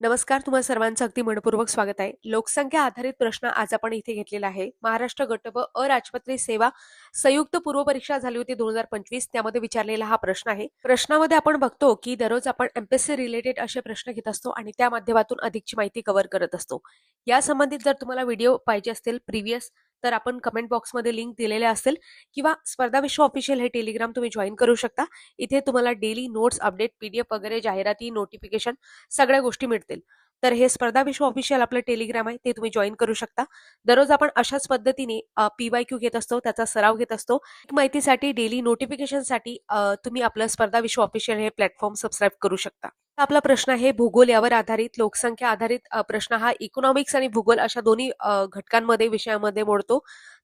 नमस्कार तुम्हा सर्वांचं अगदी मनपूर्वक स्वागत आहे. लोकसंख्या आधारित प्रश्न आज आपण इथे घेतलेला आहे. महाराष्ट्र गट व अराजपत्रित सेवा संयुक्त पूर्व परीक्षा झाली होती दोन हजार पंचवीस त्यामध्ये विचारलेला हा प्रश्न आहे. प्रश्नामध्ये आपण बघतो की दररोज आपण एमपीएससी रिलेटेड असे प्रश्न घेत असतो आणि त्या माध्यमातून अधिकची माहिती कव्हर करत असतो. या संबंधित जर तुम्हाला व्हिडिओ पाहिजे असतील प्रिव्हियस तर आपण कमेंट बॉक्समध्ये लिंक दिलेल्या असेल किंवा स्पर्धा विश्व ऑफिशियल हे टेलिग्राम तुम्ही जॉईन करू शकता. इथे तुम्हाला डेली नोट्स अपडेट पीडीएफ वगैरे जाहिराती नोटिफिकेशन सगळ्या गोष्टी मिळतील. तर हे स्पर्धा विश्व ऑफिशियल आपलं टेलिग्राम आहे ते तुम्ही जॉईन करू शकता. दररोज आपण अशाच पद्धतीने पीवाय क्यू घेत असतो त्याचा सराव घेत असतो. माहितीसाठी डेली नोटिफिकेशनसाठी तुम्ही आपलं स्पर्धा विश्व ऑफिशियल हे प्लॅटफॉर्म सबस्क्राईब करू शकता. आपला प्रश्न आहे भूगोल यावर आधारित लोकसंख्या आधारित प्रश्न हा इकॉनॉमिक्स आणि भूगोल अशा दोन्ही घटकांमध्ये विषयामध्ये मोडतो.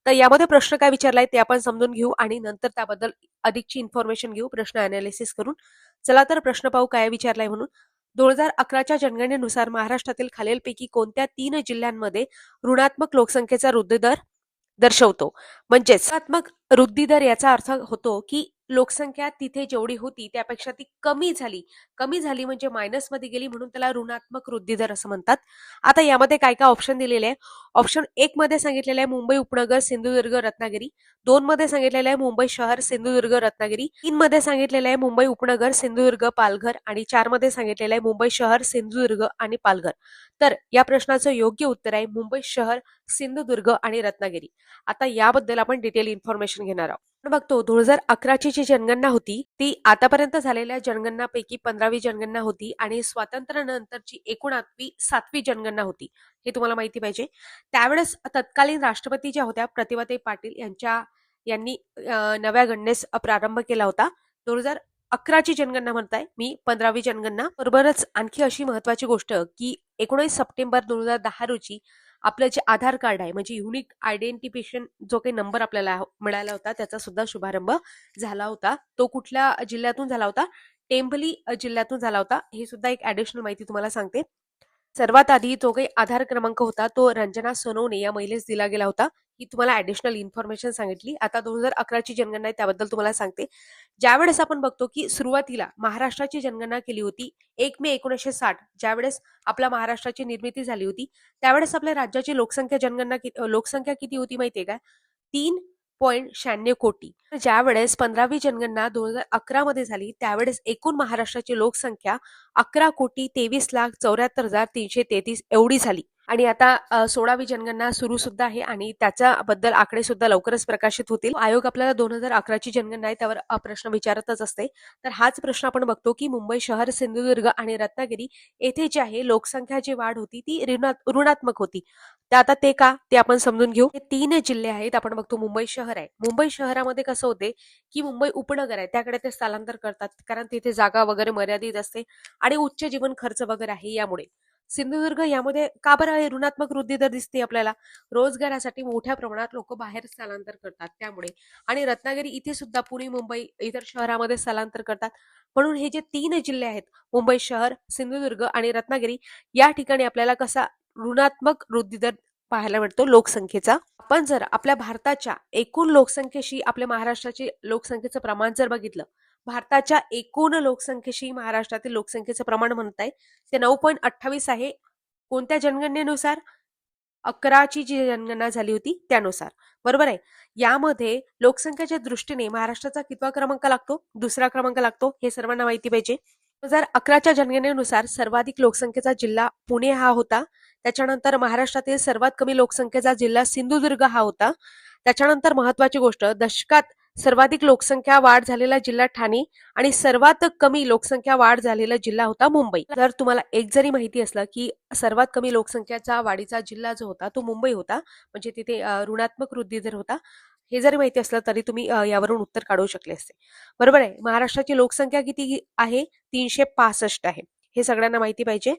तर यामध्ये प्रश्न काय विचारलाय ते आपण समजून घेऊ आणि नंतर त्याबद्दल अधिकची इन्फॉर्मेशन घेऊ प्रश्न अनालिसिस करून. चला तर प्रश्न पाहू काय विचारलाय म्हणून. दोन हजार अकराच्या जनगणनेनुसार महाराष्ट्रातील खालीलपैकी कोणत्या तीन जिल्ह्यांमध्ये ऋणात्मक लोकसंख्येचा वृद्धी दर दर्शवतो? म्हणजेच ऋणात्मक वृद्धी दर याचा अर्थ होतो की लोकसंख्या तिथे जेवढी होती त्यापेक्षा ती कमी झाली. कमी झाली म्हणजे मायनसमध्ये गेली म्हणून त्याला ऋणात्मक वृद्धी दर असं म्हणतात. आता यामध्ये काय काय ऑप्शन दिलेले आहे? ऑप्शन एक मध्ये सांगितलेलं आहे मुंबई उपनगर सिंधुदुर्ग रत्नागिरी. दोन मध्ये सांगितलेलं आहे मुंबई शहर सिंधुदुर्ग रत्नागिरी. तीन मध्ये सांगितलेलं आहे मुंबई उपनगर सिंधुदुर्ग पालघर. आणि चारमध्ये सांगितलेलं आहे मुंबई शहर सिंधुदुर्ग आणि पालघर. तर या प्रश्नाचं योग्य उत्तर आहे मुंबई शहर सिंधुदुर्ग आणि रत्नागिरी. आता याबद्दल आपण डिटेल इन्फॉर्मेशन घेणार आहोत. बघतो दोन हजार अकराची जी जनगणना होती ती आतापर्यंत झालेल्या जनगणनापैकी पंधरावी जनगणना होती आणि स्वातंत्र्यानंतरची एकोणावी सातवी जनगणना होती. हे तुम्हाला माहिती पाहिजे. त्यावेळेस तत्कालीन राष्ट्रपती ज्या होत्या प्रतिभाताई पाटील यांच्या यांनी नव्या गणनेस प्रारंभ केला होता. दोन हजार अकराची जनगणना म्हणताय मी पंधरावी जनगणना. बरोबरच आणखी अशी महत्वाची गोष्ट की एकोणीस सप्टेंबर दोन हजार दहा रोजी आपलं जे आधार कार्ड आहे. म्हणजे युनिक आयडेंटिफिकेशन जो काही नंबर आपल्याला हो, मिळाला होता त्याचा सुद्धा शुभारंभ झाला होता. तो कुठल्या जिल्ह्यातून झाला होता? टेंभली जिल्ह्यातून झाला होता. हे सुद्धा एक ऍडिशनल माहिती तुम्हाला सांगते. सर्वात आधी जो काही आधार क्रमांक होता तो रंजना सोनवणे या महिलेस दिला गेला होता. ही तुम्हाला ऍडिशनल इन्फॉर्मेशन सांगितली. आता दोन हजार अकराची जनगणना आहे त्याबद्दल तुम्हाला सांगते. ज्यावेळेस आपण बघतो की सुरुवातीला महाराष्ट्राची जनगणना केली होती एक मे एकोणीसशे साठ ज्यावेळेस आपल्या महाराष्ट्राची निर्मिती झाली होती त्यावेळेस आपल्या राज्याची लोकसंख्या जनगणना लोकसंख्या किती होती माहितीये का? तीन पॉईंट शहाण्णव कोटी. ज्यावेळेस पंधरावी जनगणना दोन हजार अकरा मध्ये झाली त्यावेळेस एकूण महाराष्ट्राची लोकसंख्या अकरा कोटी तेवीस लाख चौऱ्याहत्तर हजार तीनशे तेहतीस एवढी झाली. आणि आता सोळावी जनगणना सुरू सुद्धा आहे आणि त्याच्याबद्दल आकडे सुद्धा लवकरच प्रकाशित होतील. आयोग आपल्याला दोन हजार अकराची जनगणना आहे त्यावर प्रश्न विचारतच असते. तर हाच प्रश्न आपण बघतो की मुंबई शहर सिंधुदुर्ग आणि रत्नागिरी येथे जे आहे लोकसंख्या जी वाढ होती ती ऋणात्मक होती. तर आता ते का? ते आपण समजून घेऊ. हे तीन जिल्हे आहेत आपण बघतो मुंबई शहर आहे. मुंबई शहरामध्ये कसं होते की मुंबई उपनगर आहे त्याकडे ते स्थलांतर करतात कारण तिथे जागा वगैरे मर्यादित असते आणि उच्च जीवन खर्च वगैरे आहे यामुळे. सिंधुदुर्ग यामध्ये का बरं ऋणात्मक वृद्धी दर दिसते आपल्याला? रोजगारासाठी मोठ्या प्रमाणात लोक बाहेर स्थलांतर करतात त्यामुळे. आणि रत्नागिरी इथे सुद्धा पुणे मुंबई इतर शहरामध्ये स्थलांतर करतात. म्हणून हे जे तीन जिल्हे आहेत मुंबई शहर सिंधुदुर्ग आणि रत्नागिरी या ठिकाणी आपल्याला कसा ऋणात्मक वृद्धी दर पाहायला मिळतो लोकसंख्येचा? आपण जर आपल्या भारताच्या एकूण लोकसंख्येशी आपल्या महाराष्ट्राची लोकसंख्येचं प्रमाण जर बघितलं भारताच्या एकूण लोकसंख्येशी महाराष्ट्रातील लोकसंख्येचं प्रमाण म्हणत आहे ते नऊ पॉईंट अठ्ठावीस आहे. कोणत्या जनगणनेनुसार? अकराची जी जनगणना झाली होती त्यानुसार. बरोबर आहे? यामध्ये लोकसंख्येच्या दृष्टीने महाराष्ट्राचा कितवा क्रमांक लागतो? दुसरा क्रमांक लागतो हे सर्वांना माहिती पाहिजे. दोन हजार अकराच्या जनगणनेनुसार सर्वाधिक लोकसंख्येचा जिल्हा पुणे हा होता त्याच्यानंतर महाराष्ट्रातील सर्वात कमी लोकसंख्येचा जिल्हा सिंधुदुर्ग हा होता त्याच्यानंतर महत्वाची गोष्ट दशकात सर्वाधिक लोकसंख्या वाढ झालेला जिल्हा ठाणे आणि सर्वात कमी लोकसंख्या वाढ झालेला जिल्हा होता मुंबई. जर तुम्हाला एक जरी माहिती असलं की सर्वात कमी लोकसंख्याचा वाढीचा जिल्हा जो होता तो मुंबई होता म्हणजे तिथे ऋणात्मक वृद्धी जर होता हे जरी माहिती असलं तरी तुम्ही यावरून उत्तर काढू शकले असते. बरोबर आहे महाराष्ट्राची लोकसंख्या किती आहे? तीनशे पासष्ट आहे. हे सगळ्यांना माहिती पाहिजे.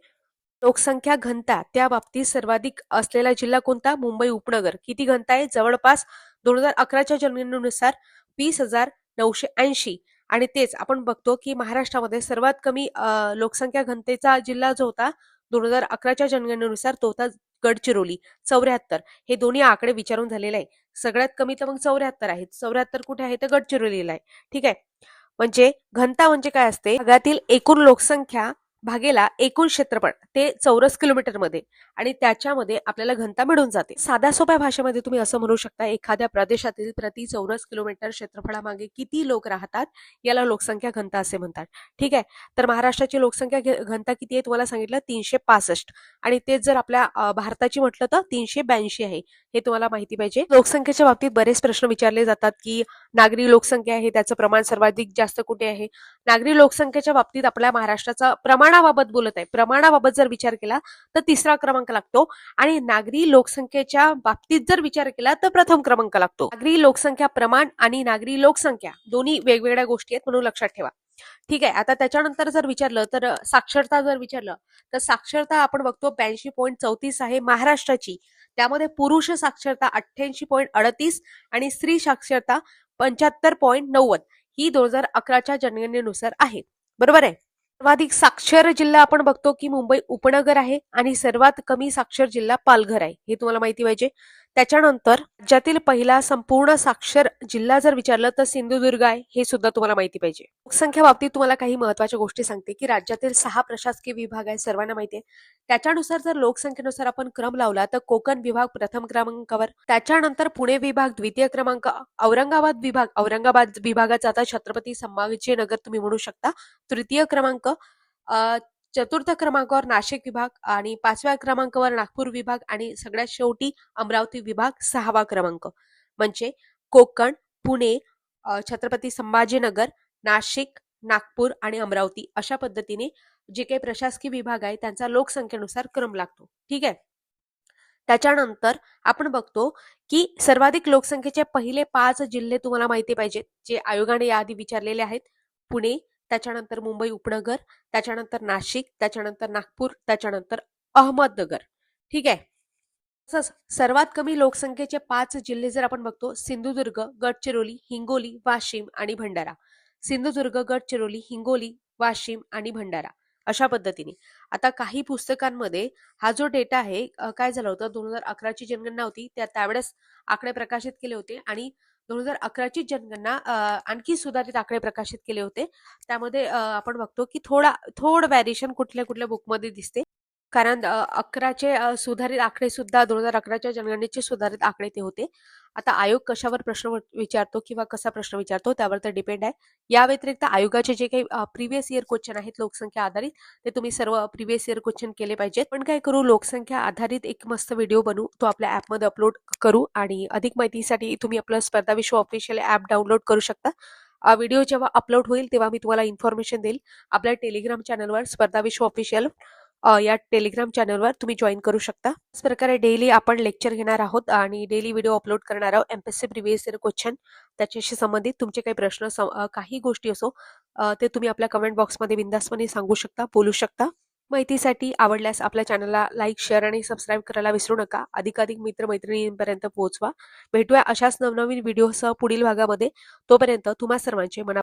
लोकसंख्या घनता त्या बाबतीत सर्वाधिक असलेला जिल्हा कोणता? मुंबई उपनगर. किती घनता आहे? जवळपास दोन हजार अकराच्या जनगणनेनुसार वीस हजार नऊशे ऐंशी. आणि तेच आपण बघतो की महाराष्ट्रामध्ये सर्वात कमी लोकसंख्या घनतेचा जिल्हा जो होता दोन हजार अकराच्या जनगणनेनुसार तो होता गडचिरोली चौऱ्याहत्तर. हे दोन्ही आकडे विचारून झालेले आहे. सगळ्यात कमी तर मग चौऱ्याहत्तर आहे चौऱ्याहत्तर कुठे आहे तर गडचिरोलीला आहे. ठीक आहे. म्हणजे घनता म्हणजे काय असते? जगातील एकूण लोकसंख्या भागेला एकूण क्षेत्रफळ ते चौरस किलोमीटरमध्ये आणि त्याच्यामध्ये आपल्याला घनता मिळून जाते. साध्या सोप्या भाषेमध्ये तुम्ही असं म्हणू शकता एखाद्या प्रदेशातील प्रति चौरस किलोमीटर क्षेत्रफळामागे किती लोक राहतात याला लोकसंख्या घनता असे म्हणतात. ठीक आहे? तर महाराष्ट्राची लोकसंख्या घनता किती आहे? तुम्हाला सांगितलं तीनशे पासष्ट. आणि तेच जर आपल्या भारताची म्हटलं तर तीनशे ब्याऐंशी आहे. हे तुम्हाला माहिती पाहिजे. लोकसंख्येच्या बाबतीत बरेच प्रश्न विचारले जातात की नागरी लोकसंख्या आहे त्याचं प्रमाण सर्वाधिक जास्त कुठे आहे? नागरी लोकसंख्येच्या बाबतीत आपल्या महाराष्ट्राचा प्रमाणाबाबत बोलत आहे. प्रमाणाबाबत जर विचार केला तर तिसरा क्रमांक लागतो. आणि नागरी लोकसंख्येच्या बाबतीत जर विचार केला तर प्रथम क्रमांक लागतो. नागरी लोकसंख्या प्रमाण आणि नागरी लोकसंख्या दोन्ही वेगवेगळ्या गोष्टी आहेत म्हणून लक्षात ठेवा. ठीक आहे आता त्याच्यानंतर जर विचारलं तर साक्षरता जर विचारलं तर साक्षरता आपण बघतो ब्याऐंशी पॉईंट चौतीस आहे महाराष्ट्राची. त्यामध्ये पुरुष साक्षरता अठ्ठ्याऐंशी पॉईंट अडतीस आणि स्त्री साक्षरता पंच्याहत्तर पॉईंट नव्वद. ही दोन हजार अकराच्या जनगणनेनुसार आहे. बरोबर आहे? सर्वाधिक साक्षर जिल्हा आपण बघतो की मुंबई उपनगर आहे आणि सर्वात कमी साक्षर जिल्हा पालघर आहे. हे तुम्हाला माहिती पाहिजे. त्याच्यानंतर राज्यातील पहिला संपूर्ण साक्षर जिल्हा जर विचारलं तर सिंधुदुर्ग आहे हे सुद्धा तुम्हाला माहिती पाहिजे. लोकसंख्या बाबतीत तुम्हाला काही महत्त्वाच्या गोष्टी सांगते की राज्यातील सहा प्रशासकीय विभाग आहे सर्वांना माहिती आहे. त्याच्यानुसार जर लोकसंख्येनुसार आपण क्रम लावला तर कोकण विभाग प्रथम क्रमांकावर त्याच्यानंतर पुणे विभाग द्वितीय क्रमांक औरंगाबाद विभाग औरंगाबाद विभागाचा आता छत्रपती संभाजीनगर तुम्ही म्हणू शकता. तृतीय क्रमांक अ, चतुर्थ क्रमांकावर नाशिक विभाग आणि पाचव्या क्रमांकावर नागपूर विभाग आणि सगळ्यात शेवटी अमरावती विभाग सहावा क्रमांक. म्हणजे कोकण पुणे छत्रपती संभाजीनगर नाशिक नागपूर आणि अमरावती अशा पद्धतीने जे काही प्रशासकीय विभाग आहे त्यांचा लोकसंख्येनुसार क्रम लागतो. ठीक आहे? त्याच्यानंतर आपण बघतो की सर्वाधिक लोकसंख्येचे पहिले पाच जिल्हे तुम्हाला माहिती पाहिजेत जे आयोगाने याआधी विचारलेले आहेत. पुणे त्याच्यानंतर मुंबई उपनगर त्याच्यानंतर नाशिक त्याच्यानंतर नागपूर त्याच्यानंतर अहमदनगर. ठीक आहे? तसंच सर्वात कमी लोकसंख्येचे पाच जिल्हे जर आपण बघतो सिंधुदुर्ग गडचिरोली हिंगोली वाशिम आणि भंडारा. सिंधुदुर्ग गडचिरोली हिंगोली वाशिम आणि भंडारा. अशा पद्धतीने. आता काही पुस्तकांमध्ये हा जो डेटा आहे काय झालं होतं? दोन हजार अकराची जनगणना होती. त्या त्यावेळेस आकडे प्रकाशित केले होते आणि दोन हजार अकराची जनगणना अ, आणखी सुधारित आकडे प्रकाशित केले होते. त्यामध्ये अ, आपण बघतो की थोडा थोडं व्हॅरिएशन कुठल्या कुठल्या बुकमध्ये दिसते. कारण अकराचे सुधारित आकडे सुद्धा दोन हजार अकराच्या जनगणनेचे सुधारित आकडे ते होते. आता आयोग कशावर प्रश्न विचारतो किंवा कसा प्रश्न विचारतो त्यावर तर डिपेंड आहे. या व्यतिरिक्त आयोगाचे जे काही प्रिव्हियस इयर क्वेश्चन आहेत लोकसंख्या आधारित ते तुम्ही सर्व प्रिव्हियस इयर क्वेश्चन केले पाहिजेत. पण काय करू लोकसंख्या आधारित एक मस्त व्हिडिओ बनवू तो आपल्या ऍपमध्ये अपलोड करू आणि अधिक माहितीसाठी तुम्ही आपलं स्पर्धा विश्व ऑफिशियल ऍप डाउनलोड करू शकता. व्हिडिओ जेव्हा अपलोड होईल तेव्हा मी तुम्हाला इन्फॉर्मेशन देईल. आपल्या टेलिग्राम चॅनलवर स्पर्धा विश्व ऑफिशियल या टेलिग्राम चॅनलवर तुम्ही जॉईन करू शकता. त्याच प्रकारे डेली आपण लेक्चर घेणार आहोत आणि डेली व्हिडिओ अपलोड करणार आहोत. एमपीएससी प्रिव्हियस इयर क्वेश्चन त्याच्याशी संबंधित तुमचे काही प्रश्न काही गोष्टी असो ते तुम्ही आपल्या कमेंट बॉक्समध्ये बिंदासपणे सांगू शकता बोलू शकता. माहितीसाठी आवडल्यास आपल्या चॅनलला लाईक शेअर आणि सबस्क्राईब करायला विसरू नका. अधिकाधिक मित्रमैत्रिणींपर्यंत पोहोचवा. भेटूया अशाच नवनवीन व्हिडिओसह पुढील भागामध्ये. तोपर्यंत तुम्हा सर्वांचे मना